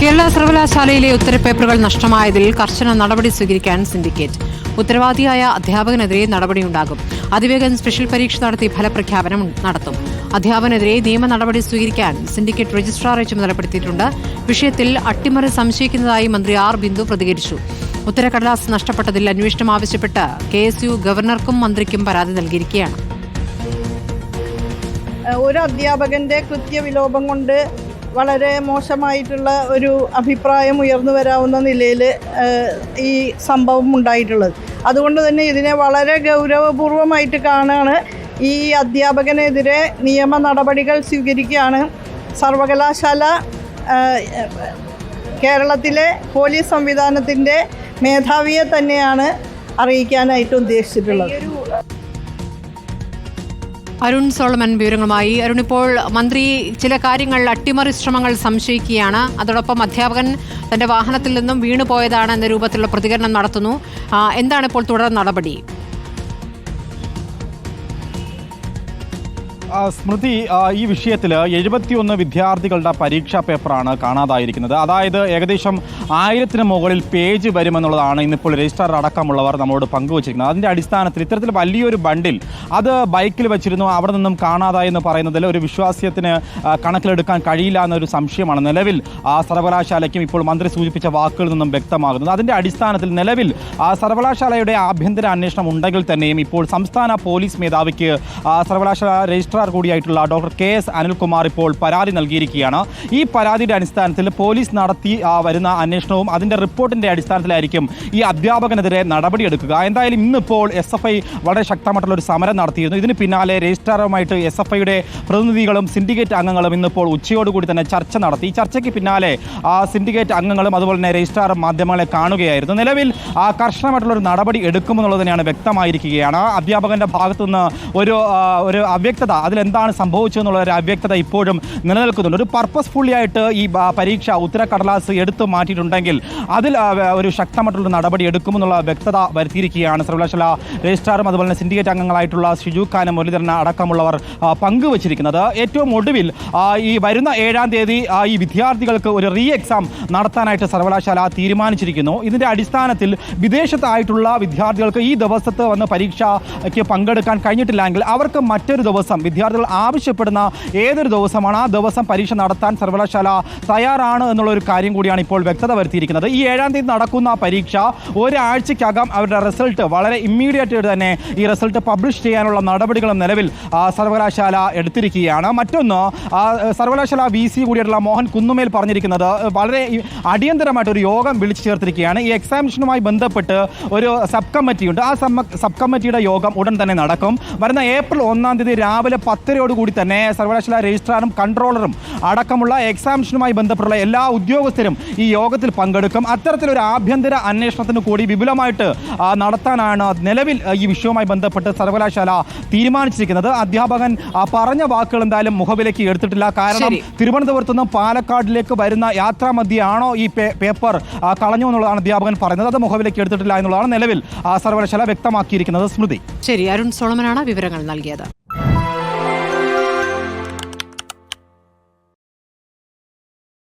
കേരള സർവകലാശാലയിലെ ഉത്തരപേപ്പറുകൾ നഷ്ടമായതിൽ കർശന നടപടി സ്വീകരിക്കാൻ സിൻഡിക്കേറ്റ്. ഉത്തരവാദിയായ അധ്യാപകനെതിരെ നടപടിയുണ്ടാകും. അതിവേഗം സ്പെഷ്യൽ പരീക്ഷ നടത്തി ഫലപ്രഖ്യാപനം നടത്തും. അധ്യാപകനെതിരെ നിയമ നടപടി സ്വീകരിക്കാൻ സിൻഡിക്കേറ്റ് രജിസ്ട്രാറെ ചുമതലപ്പെടുത്തിയിട്ടുണ്ട്. വിഷയത്തിൽ അട്ടിമറി സംശയിക്കുന്നതായി മന്ത്രി ആർ ബിന്ദു പ്രതികരിച്ചു. ഉത്തരക്കടലാസ് നഷ്ടപ്പെട്ടതിൽ അന്വേഷണം ആവശ്യപ്പെട്ട് കെ ഗവർണർക്കും മന്ത്രിക്കും പരാതി നൽകിയിരിക്കുകയാണ്. ഒരു അധ്യാപകന്റെ കൃത്യവിലോപം കൊണ്ട് വളരെ മോശമായിട്ടുള്ള ഒരു അഭിപ്രായം ഉയർന്നു വരാവുന്ന നിലയിൽ ഈ സംഭവം ഉണ്ടായിട്ടുള്ളത്. അതുകൊണ്ട് തന്നെ ഇതിനെ വളരെ ഗൗരവപൂർവമായിട്ട് കാണാണ് ഈ അധ്യാപകനെതിരെ നിയമ നടപടികൾ സ്വീകരിക്കുകയാണ്. സർവകലാശാല കേരളത്തിലെ പോലീസ് സംവിധാനത്തിന്റെ മേധാവിയെ തന്നെയാണ് അറിയിക്കാനായിട്ട് ഉദ്ദേശിച്ചിട്ടുള്ളത്. അരുൺ സോളമൻ വിവരങ്ങളുമായി. അരുൺ ഇപ്പോൾ മന്ത്രി ചില കാര്യങ്ങൾ അട്ടിമറി ശ്രമങ്ങൾ സംശയിക്കുകയാണ്. അതോടൊപ്പം അധ്യാപകൻ തന്റെ വാഹനത്തിൽ നിന്നും വീണുപോയതാണ് എന്ന രൂപത്തിലുള്ള പ്രതികരണം നടത്തുന്നു. എന്താണ് ഇപ്പോൾ തുടർ നടപടി? സ്മൃതി ഈ വിഷയത്തിൽ എഴുപത്തിയൊന്ന് വിദ്യാർത്ഥികളുടെ പരീക്ഷാ പേപ്പറാണ് കാണാതായിരിക്കുന്നത്. അതായത് ഏകദേശം ആയിരത്തിന് മുകളിൽ പേജ് വരുമെന്നുള്ളതാണ് ഇന്നിപ്പോൾ രജിസ്ട്രാർ അടക്കമുള്ളവർ നമ്മളോട് പങ്കുവച്ചിരിക്കുന്നത്. അതിന്റെ അടിസ്ഥാനത്തിൽ ഇത്തരത്തിൽ വലിയൊരു ബണ്ടിൽ അത് ബൈക്കിൽ വെച്ചിരുന്നു അവിടെ നിന്നും കാണാതായി എന്ന് പറയുന്നതിൽ ഒരു വിശ്വാസ്യത്തിന് കണക്കിലെടുക്കാൻ കഴിയില്ല എന്നൊരു സംശയമാണ് നിലവിൽ സർവകലാശാലയ്ക്കും ഇപ്പോൾ മന്ത്രി സൂചിപ്പിച്ച വാക്കുകളിൽ നിന്നും വ്യക്തമാകുന്നത്. അതിന്റെ അടിസ്ഥാനത്തിൽ നിലവിൽ സർവകലാശാലയുടെ ആഭ്യന്തര അന്വേഷണം ഉണ്ടെങ്കിൽ തന്നെയും ഇപ്പോൾ സംസ്ഥാന പോലീസ് മേധാവിക്ക് സർവകലാശാല രജിസ്ട്രാർ കൂടിയായിട്ടുള്ള ഡോക്ടർ കെ എസ് അനിൽകുമാർ ഇപ്പോൾ പരാതി നൽകിയിരിക്കുകയാണ്. ഈ പരാതിയുടെ അടിസ്ഥാനത്തിൽ പോലീസ് നടത്തി വരുന്ന അന്വേഷണവും അതിന്റെ റിപ്പോർട്ടിന്റെ അടിസ്ഥാനത്തിലായിരിക്കും ഈ അധ്യാപകനെതിരെ നടപടിയെടുക്കുക. എന്തായാലും ഇന്നിപ്പോൾ എസ് എഫ് ഐ വളരെ ശക്തമായിട്ടുള്ള ഒരു സമരം നടത്തിയിരുന്നു. ഇതിന് പിന്നാലെ രജിസ്ട്രാറുമായിട്ട് എസ് എഫ് ഐയുടെ പ്രതിനിധികളും സിൻഡിക്കേറ്റ് അംഗങ്ങളും ഇന്നിപ്പോൾ ഉച്ചയോടുകൂടി തന്നെ ചർച്ച നടത്തി. ഈ ചർച്ചയ്ക്ക് പിന്നാലെ ആ സിൻഡിക്കേറ്റ് അംഗങ്ങളും അതുപോലെ തന്നെ രജിസ്ട്രാറും മാധ്യമങ്ങളെ കാണുകയായിരുന്നു. നിലവിൽ കർശനമായിട്ടുള്ള ഒരു നടപടി എടുക്കുമെന്നുള്ളത് തന്നെയാണ് വ്യക്തമായിരിക്കുകയാണ്. അധ്യാപകന്റെ ഭാഗത്തുനിന്ന് ഒരു ഒരു അവ്യക്തത അതിലെന്താണ് സംഭവിച്ചതെന്നുള്ള ഒരു അവ്യക്തത ഇപ്പോഴും നിലനിൽക്കുന്നുണ്ട്. ഒരു പർപ്പസ്ഫുള്ളി ആയിട്ട് ഈ പരീക്ഷ ഉത്തരക്കടലാസ് എടുത്തു മാറ്റിയിട്ടുണ്ടെങ്കിൽ അതിൽ ഒരു ശക്തമായിട്ടുള്ള നടപടി എടുക്കുമെന്നുള്ള വ്യക്തത വരുത്തിയിരിക്കുകയാണ്. സർവകലാശാല രജിസ്ട്രാറും അതുപോലെ തന്നെ സിൻഡിക്കേറ്റ് അംഗങ്ങളായിട്ടുള്ള ഷിജു ഖാനും മുരളീധരൻ അടക്കമുള്ളവർ പങ്കുവച്ചിരിക്കുന്നത്. ഏറ്റവും ഒടുവിൽ ഈ വരുന്ന ഏഴാം തീയതി ഈ വിദ്യാർത്ഥികൾക്ക് ഒരു റീ എക്സാം നടത്താനായിട്ട് സർവകലാശാല തീരുമാനിച്ചിരിക്കുന്നു. ഇതിന്റെ അടിസ്ഥാനത്തിൽ വിദേശത്തായിട്ടുള്ള വിദ്യാർത്ഥികൾക്ക് ഈ ദിവസത്ത് വന്ന് പരീക്ഷയ്ക്ക് പങ്കെടുക്കാൻ കഴിഞ്ഞിട്ടില്ലെങ്കിൽ അവർക്ക് മറ്റൊരു ദിവസം വിദ്യാർത്ഥികൾ ആവശ്യപ്പെടുന്ന ഏതൊരു ദിവസമാണ് ആ ദിവസം പരീക്ഷ നടത്താൻ സർവകലാശാല തയ്യാറാണ് എന്നുള്ള ഒരു കാര്യം കൂടിയാണ് ഇപ്പോൾ വ്യക്തത വരുത്തിയിരിക്കുന്നത്. ഈ ഏഴാം തീയതി നടക്കുന്ന പരീക്ഷ ഒരാഴ്ചയ്ക്കകം അവരുടെ റിസൾട്ട് വളരെ ഇമ്മീഡിയറ്റ് തന്നെ ഈ റിസൾട്ട് പബ്ലിഷ് ചെയ്യാനുള്ള നടപടികളും നിലവിൽ സർവകലാശാല എടുത്തിരിക്കുകയാണ്. മറ്റൊന്ന് സർവകലാശാല വി സി മോഹൻ കുന്നുമേൽ പറഞ്ഞിരിക്കുന്നത് വളരെ അടിയന്തരമായിട്ട് ഒരു യോഗം വിളിച്ചു ചേർത്തിരിക്കുകയാണ്. ഈ എക്സാമിനേഷനുമായി ബന്ധപ്പെട്ട് ഒരു സബ് കമ്മിറ്റിയുണ്ട് ആ സബ് കമ്മിറ്റിയുടെ യോഗം ഉടൻ തന്നെ നടക്കും. വരുന്ന ഏപ്രിൽ ഒന്നാം തീയതി രാവിലെ പത്തരയോടുകൂടി തന്നെ സർവകലാശാല രജിസ്ട്രാറും കൺട്രോളറും അടക്കമുള്ള എക്സാംഷനുമായി ബന്ധപ്പെട്ടുള്ള എല്ലാ ഉദ്യോഗസ്ഥരും ഈ യോഗത്തിൽ പങ്കെടുക്കും. അത്തരത്തിലൊരു ആഭ്യന്തര അന്വേഷണത്തിന് കൂടി വിപുലമായിട്ട് നടത്താനാണ് നിലവിൽ ഈ വിഷയവുമായി ബന്ധപ്പെട്ട് സർവകലാശാല തീരുമാനിച്ചിരിക്കുന്നത്. അധ്യാപകൻ പറഞ്ഞ വാക്കുകൾ എന്തായാലും മുഖവിലേക്ക് എടുത്തിട്ടില്ല. കാരണം. തിരുവനന്തപുരത്ത് നിന്ന് പാലക്കാടിലേക്ക് വരുന്ന യാത്രാമധ്യയാണോ ഈ പേപ്പർ കളഞ്ഞു എന്നുള്ളതാണ് അധ്യാപകൻ പറയുന്നത്. അത് മുഖവിലേക്ക് എടുത്തിട്ടില്ല എന്നുള്ളതാണ് നിലവിൽ സർവകലാശാല വ്യക്തമാക്കിയിരിക്കുന്നത്. സ്മൃതി. ശരി. അരുൺ സോളമനാണ് വിവരങ്ങൾ നൽകിയത്.